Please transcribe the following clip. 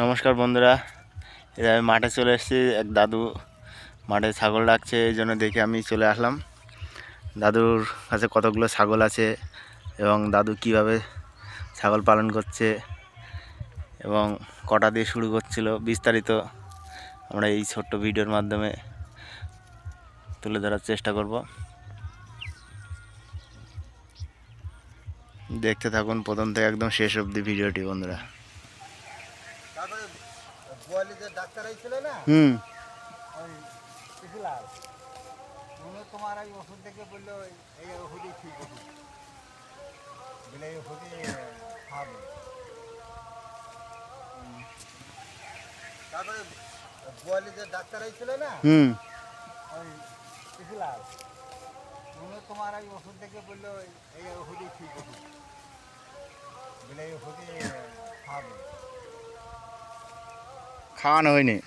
নমস্কার বন্ধুরা। যে আমি মাঠে চলে এসেছি, এক দাদু মাঠে ছাগল ডাকছে এই জন্য দেখে আমি চলে আসলাম। দাদুর কাছে কতগুলো ছাগল আছে এবং দাদু কীভাবে ছাগল পালন করছে এবং কটা দিয়ে শুরু করছিল বিস্তারিত আমরা এই ছোট্ট ভিডিওর মাধ্যমে তুলে ধরার চেষ্টা করব। দেখতে থাকুন, প্রথম থেকে একদম শেষ অবধি ভিডিওটি বন্ধুরা তারপরে গোয়ালি যে ডাক্তার আইছিল না হুম। ওই তোমার এই ওষুধ দেখে বলল এই- ওষুধই ঠিক ওষুধ বলে এই ওষুধই খাবে। তারপরে গোয়ালি যে ডাক্তার আইছিল না হুম। ওই শিশুলাল উনি তোমার এই ওষুধ দেখে বলল এই- এই ওষুধই ঠিক ওষুধ বলে এই ওষুধই ค้าเนยนี่